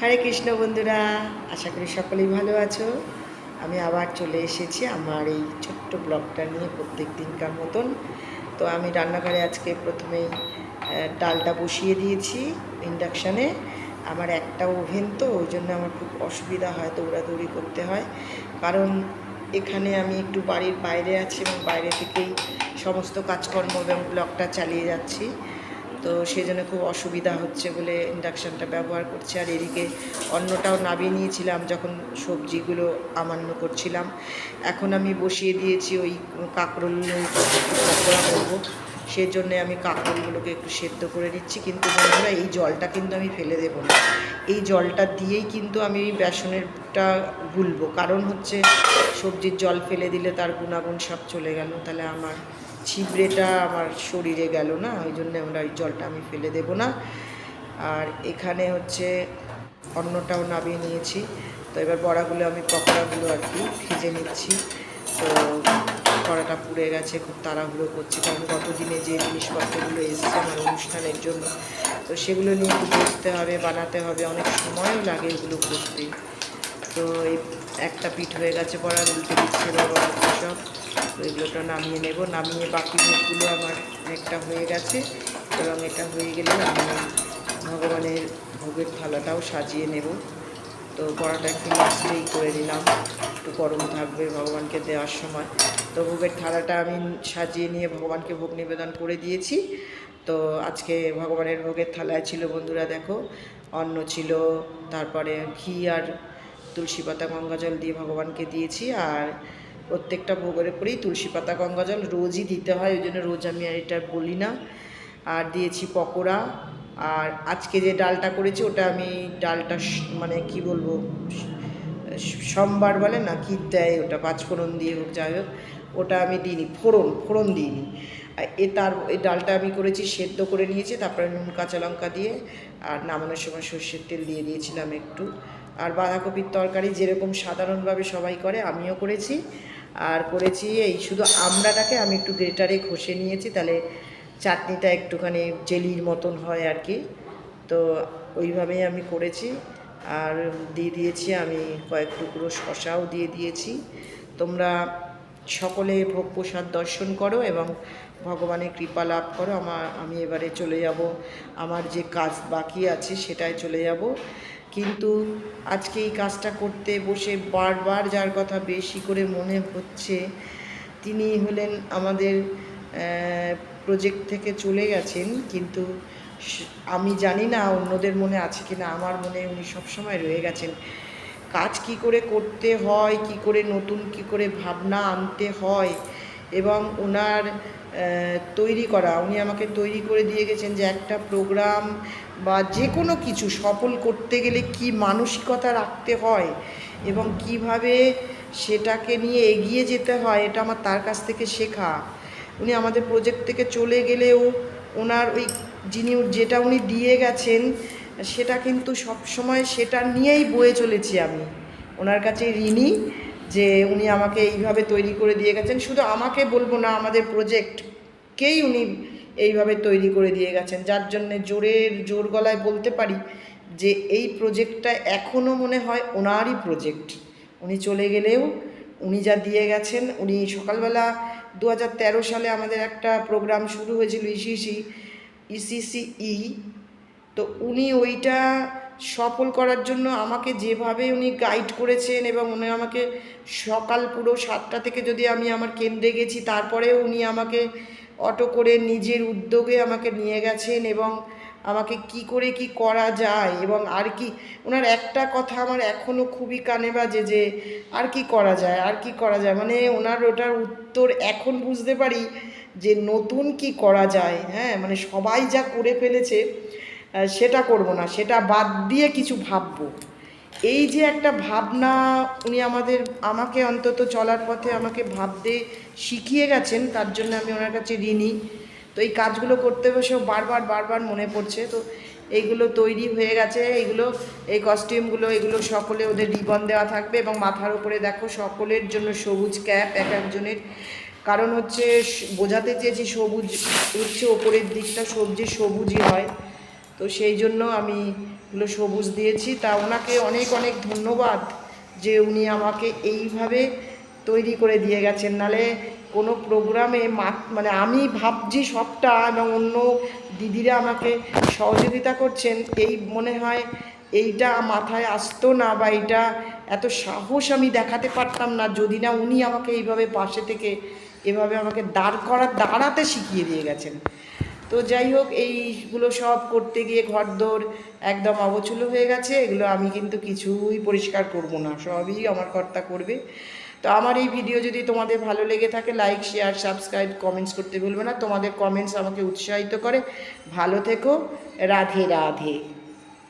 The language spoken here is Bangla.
হরে কৃষ্ণ বন্ধুরা, আশা করি সকলেই ভালো আছো। আমি আবার চলে এসেছি আমার এই ছোট্ট ব্লগটা নিয়ে প্রত্যেক দিনকার মতন। তো আমি রান্নাঘরে আজকে প্রথমেই ডালটা বসিয়ে দিয়েছি ইন্ডাকশানে আমার একটা ওভেন তো, ওই জন্য আমার খুব অসুবিধা হয় দৌড়াদৌড়ি করতে হয়। কারণ এখানে আমি একটু বাড়ির বাইরে আছি এবং বাইরে থেকেই সমস্ত কাজকর্ম এবং ব্লগটা চালিয়ে যাচ্ছি। তো সেই জন্য খুব অসুবিধা হচ্ছে বলে ইন্ডাকশানটা ব্যবহার করছি। আর এদিকে অন্যটাও নামিয়ে নিয়েছিলাম যখন সবজিগুলো আমান্য করছিলাম। এখন আমি বসিয়ে দিয়েছি ওই কাঁকরোল পকোড়া করব। সেই জন্যে আমি কাঁকরোলগুলোকে একটু সেদ্ধ করে নিচ্ছি। কিন্তু বন্ধুরা, এই জলটা কিন্তু আমি ফেলে দেবো না। এই জলটা দিয়েই কিন্তু আমি বেসনেরটা গুলবো। কারণ হচ্ছে সবজির জল ফেলে দিলে তার গুণাগুণ সব চলে গেল। তাহলে আমার ছিবড়েটা আমার শরীরে গেল না, ওই জন্য আমরা ওই জলটা আমি ফেলে দেব না। আর এখানে হচ্ছে অন্নটাও নামিয়ে নিয়েছি। তো এবার বড়াগুলো আমি পকোড়াগুলো আর কি ভেজে নিচ্ছি। তো কড়াটা পুড়ে গেছে, খুব তাড়াহুড়ো করছি, কারণ গত দিনে যে জিনিসপত্রগুলো এসছে আমার অনুষ্ঠানের জন্য, তো সেগুলো নিয়ে একটু হবে, বানাতে হবে, অনেক সময়ও লাগে এগুলো করতে। তো একটা পিঠ হয়ে গেছে পড়া উল্টে দিচ্ছে বাবা সব তো এগুলোটা নামিয়ে নেব। নামিয়ে বাকি মুখগুলো আমার একটা হয়ে গেছে। এবং এটা হয়ে গেলে আমি ভগবানের ভোগের থালাটাও সাজিয়ে নেব। তো বড়াটা একটু লাস্টেই করে নিলাম। একটু গরম থাকবে ভগবানকে দেওয়ার সময়। তো ভোগের থালাটা আমি সাজিয়ে নিয়ে ভগবানকে ভোগ নিবেদন করে দিয়েছি। তো আজকে ভগবানের ভোগের থালায় ছিল বন্ধুরা দেখো, অন্ন ছিল, তারপরে ঘি আর তুলসী পাতা গঙ্গা জল দিয়ে ভগবানকে দিয়েছি। আর প্রত্যেকটা ভোগের উপরেই তুলসী পাতা, গঙ্গা জল রোজই দিতে হয়, ওই জন্য রোজ আমি আর এটা বলি না। আর দিয়েছি পকোড়া, আর আজকে যে ডালটা করেছি ওটা আমি ডালটা মানে কি বলব সোমবার বলে না, কি দেয় ওটা, পাঁচফোড়ন দিয়ে হোক, যাই হোক, ওটা আমি দিইনি, ফোড়ন ফোড়ন দিইনি। এ তার, এই ডালটা আমি করেছি, সেদ্ধ করে নিয়েছি, তারপরে নুন, কাঁচা লঙ্কা দিয়ে, আর নামানোর সময় সর্ষের তেল দিয়ে দিয়েছিলাম একটু। আর বাঁধাকপির তরকারি যেরকম সাধারণভাবে সবাই করে, আমিও করেছি। আর করেছি এই শুধু আমড়াটাকে আমি একটু গ্রেটারে ঘষে নিয়েছি, তাহলে চাটনিটা একটুখানি জেলির মতন হয় আর কি। তো ওইভাবেই আমি করেছি। আর দিয়ে দিয়েছি আমি কয়েক টুকরো শশাও দিয়ে দিয়েছি। তোমরা সকলে ভোগ প্রসাদ দর্শন করো এবং ভগবানের কৃপা লাভ করো। আমার, আমি এবারে চলে যাব। আমার যে কাজ বাকি আছে সেটাই চলে যাব। কিন্তু আজকে এই কাজটা করতে বসে বারবার যার কথা বেশি করে মনে হচ্ছে, তিনি হলেন আমাদের প্রজেক্ট থেকে চলে গেছেন, কিন্তু আমি জানি না অন্যদের মনে আছে কি না আমার মনে উনি সবসময় রয়ে গেছেন। কাজ কি করে করতে হয়, কি করে নতুন কি করে ভাবনা আনতে হয় এবং ওনার তৈরি করা, উনি আমাকে তৈরি করে দিয়ে গেছেন যে একটা প্রোগ্রাম বা যে কোনো কিছু সফল করতে গেলে কি মানসিকতা রাখতে হয় এবং কীভাবে সেটাকে নিয়ে এগিয়ে যেতে হয়, এটা আমার তার কাছ থেকে শেখা। উনি আমাদের প্রজেক্ট থেকে চলে গেলেও ওনার ওই যিনি, যেটা উনি দিয়ে গেছেন, সেটা কিন্তু সব সময় সেটা নিয়েই বয়ে চলেছি আমি। ওনার কাছে ঋণী যে উনি আমাকে এইভাবে তৈরি করে দিয়ে গেছেন। শুধু আমাকে বলব না, আমাদের প্রজেক্টকেই উনি এইভাবে তৈরি করে দিয়ে গেছেন। যার জন্যে জোরের, জোর গলায় বলতে পারি যে এই প্রজেক্টটা এখনও মনে হয় ওনারই প্রজেক্ট উনি চলে গেলেও উনি যা দিয়ে গেছেন, উনি সকালবেলা দু হাজার তেরো সালে আমাদের একটা প্রোগ্রাম শুরু হয়েছিল ইসিসি, ইসিসিই। তো উনি ওইটা সফল করার জন্য আমাকে যেভাবে উনি গাইড করেছেন এবং উনি আমাকে সকাল পুরো সাতটা থেকে যদি আমি আমার কেন্দ্রে গেছি তারপরে উনি আমাকে অটো করে নিজের উদ্যোগে আমাকে নিয়ে গেছেন এবং আমাকে কি করে কি করা যায় এবং আর কি ওনার একটা কথা আমার এখনও খুবই কানে বাজে যে আর কি করা যায়, আর কি করা যায় মানে ওনার ওটার উত্তর এখন বুঝতে পারি যে নতুন কি করা যায় হ্যাঁ মানে সবাই যা করে ফেলেছে সেটা করব না, সেটা বাদ দিয়ে কিছু ভাববো। এই যে একটা ভাবনা উনি আমাদের, আমাকে অন্তত চলার পথে আমাকে ভাবতে শিখিয়ে গেছেন, তার জন্য আমি ওনার কাছে ঋণী। তো এই কাজগুলো করতে বসেও বারবার বারবার মনে পড়ছে। তো এইগুলো তৈরি হয়ে গেছে, এইগুলো, এই কস্টিউমগুলো এগুলো সকলে ওদের রিবন দেওয়া থাকবে এবং মাথার উপরে দেখো সকলের জন্য সবুজ ক্যাপ এক একজনের। কারণ হচ্ছে বোঝাতে চেয়েছি সবুজ, হচ্ছে ওপরের দিকটা সবজি সবুজই হয়। তো সেই জন্য আমি এগুলো সবুজ দিয়েছি। তা ওনাকে অনেক অনেক ধন্যবাদ যে উনি আমাকে এইভাবে তৈরি করে দিয়ে গেছেন। নালে কোনো প্রোগ্রামে মানে আমি ভাবছি সবটা এবং অন্য দিদিরা আমাকে সহযোগিতা করছেন। এই মনে হয় এইটা মাথায় আসতো না বা এটা এত সাহস আমি দেখাতে পারতাম না যদি না উনি আমাকে এইভাবে পাশে থেকে এভাবে আমাকে দাঁড় করা, দাঁড়াতে শিখিয়ে দিয়ে গেছেন। তো যাই হোক, এইগুলো সব করতে গিয়ে ঘরদোর একদম অবচুল হয়ে গেছে। এগুলো আমি কিন্তু কিছুই পরিষ্কার করব না, সবই আমার কর্তা করবে। তো আমার এই ভিডিও যদি তোমাদের ভালো লেগে থাকে লাইক শেয়ার সাবস্ক্রাইব কমেন্টস করতে ভুলবে না। তোমাদের কমেন্টস আমাকে উৎসাহিত করে। ভালো থেকো। রাধে রাধে।